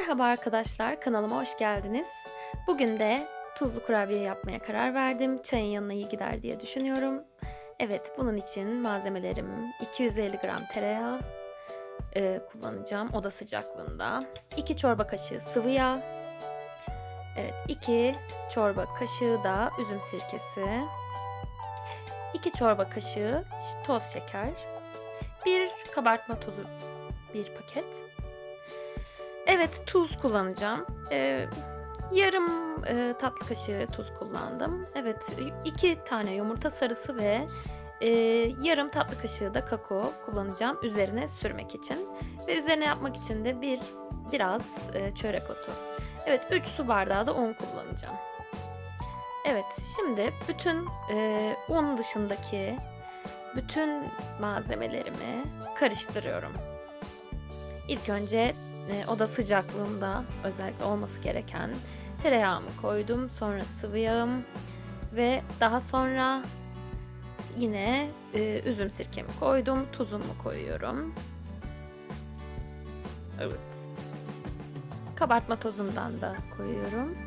Merhaba arkadaşlar, kanalıma hoş geldiniz. Bugün de tuzlu kurabiye yapmaya karar verdim. Çayın yanına iyi gider diye düşünüyorum. Evet, bunun için malzemelerim 250 gram tereyağı e, kullanacağım oda sıcaklığında. 2 çorba kaşığı sıvı yağ. Evet, 2 çorba kaşığı da üzüm sirkesi. 2 çorba kaşığı toz şeker. 1 kabartma tozu, bir paket. Evet tuz kullanacağım. Ee, yarım e, tatlı kaşığı tuz kullandım. Evet iki tane yumurta sarısı ve e, yarım tatlı kaşığı da kakao kullanacağım üzerine sürmek için. Ve üzerine yapmak için de bir biraz e, çörek otu. Evet 3 su bardağı da un kullanacağım. Evet şimdi bütün e, un dışındaki bütün malzemelerimi karıştırıyorum. İlk önce e, oda sıcaklığında özellikle olması gereken tereyağımı koydum. Sonra sıvı yağım ve daha sonra yine e, üzüm sirkemi koydum. Tuzumu koyuyorum. Evet. Kabartma tozundan da koyuyorum.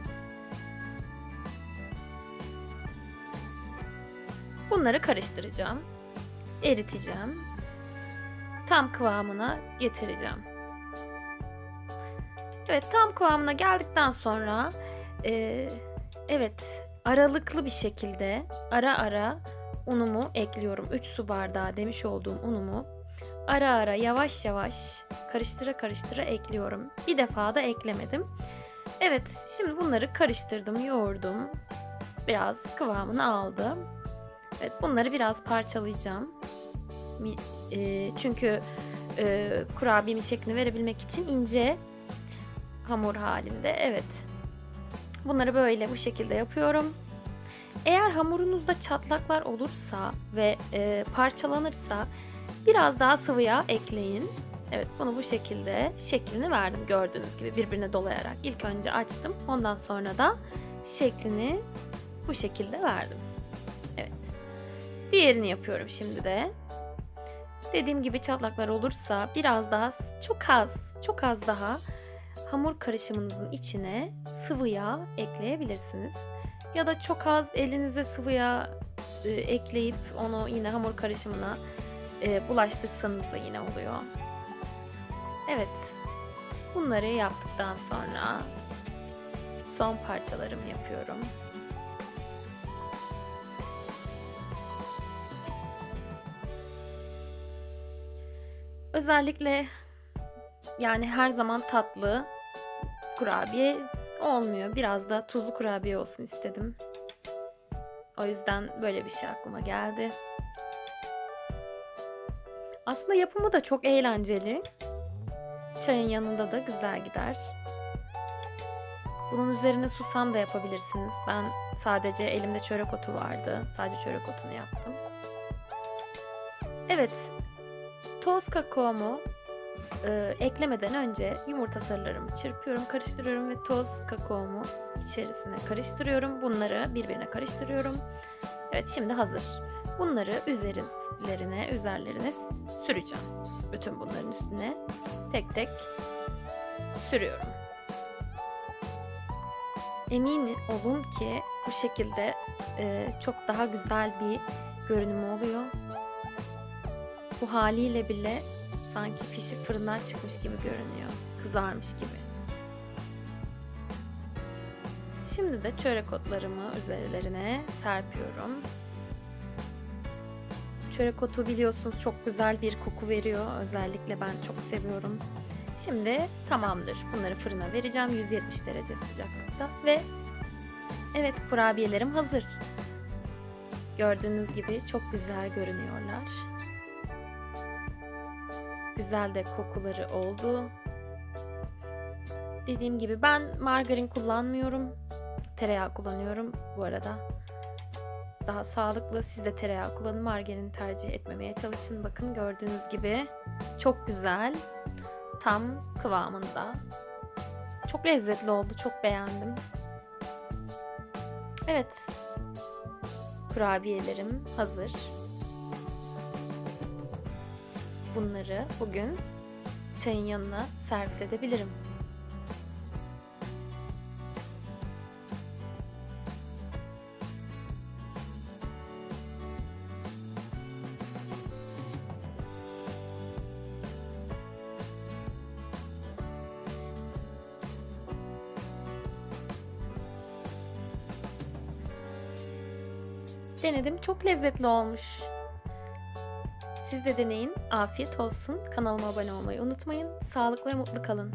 Bunları karıştıracağım. Eriteceğim. Tam kıvamına getireceğim. Evet tam kıvamına geldikten sonra e, evet aralıklı bir şekilde ara ara unumu ekliyorum. 3 su bardağı demiş olduğum unumu ara ara yavaş yavaş karıştıra karıştıra ekliyorum. Bir defa da eklemedim. Evet şimdi bunları karıştırdım yoğurdum. Biraz kıvamını aldı. Evet bunları biraz parçalayacağım. E, çünkü e, kurabiyemin şeklini verebilmek için ince hamur halinde. Evet. Bunları böyle bu şekilde yapıyorum. Eğer hamurunuzda çatlaklar olursa ve e, parçalanırsa biraz daha sıvı yağ ekleyin. Evet bunu bu şekilde şeklini verdim gördüğünüz gibi birbirine dolayarak. İlk önce açtım ondan sonra da şeklini bu şekilde verdim. Evet. Diğerini yapıyorum şimdi de. Dediğim gibi çatlaklar olursa biraz daha çok az çok az daha hamur karışımınızın içine sıvı yağ ekleyebilirsiniz. Ya da çok az elinize sıvı yağ e, ekleyip onu yine hamur karışımına e, bulaştırsanız da yine oluyor. Evet. Bunları yaptıktan sonra son parçalarımı yapıyorum. Özellikle yani her zaman tatlı kurabiye olmuyor. Biraz da tuzlu kurabiye olsun istedim. O yüzden böyle bir şey aklıma geldi. Aslında yapımı da çok eğlenceli. Çayın yanında da güzel gider. Bunun üzerine susam da yapabilirsiniz. Ben sadece elimde çörek otu vardı. Sadece çörek otunu yaptım. Evet. Toz kakaomu e, eklemeden önce yumurta sarılarımı çırpıyorum, karıştırıyorum ve toz kakaomu içerisine karıştırıyorum. Bunları birbirine karıştırıyorum. Evet şimdi hazır. Bunları üzerlerine, üzerlerine süreceğim. Bütün bunların üstüne tek tek sürüyorum. Emin olun ki bu şekilde e, çok daha güzel bir görünüm oluyor. Bu haliyle bile Sanki pişip fırından çıkmış gibi görünüyor. Kızarmış gibi. Şimdi de çörek otlarımı üzerlerine serpiyorum. Çörek otu biliyorsunuz çok güzel bir koku veriyor. Özellikle ben çok seviyorum. Şimdi tamamdır. Bunları fırına vereceğim 170 derece sıcaklıkta ve evet kurabiyelerim hazır. Gördüğünüz gibi çok güzel görünüyorlar. Güzel de kokuları oldu. Dediğim gibi ben margarin kullanmıyorum. Tereyağı kullanıyorum bu arada. Daha sağlıklı. Siz de tereyağı kullanın. Margarin tercih etmemeye çalışın. Bakın gördüğünüz gibi çok güzel. Tam kıvamında. Çok lezzetli oldu. Çok beğendim. Evet. Kurabiyelerim hazır Bunları bugün çayın yanına servis edebilirim. Denedim çok lezzetli olmuş. Siz de deneyin. Afiyet olsun. Kanalıma abone olmayı unutmayın. Sağlıklı ve mutlu kalın.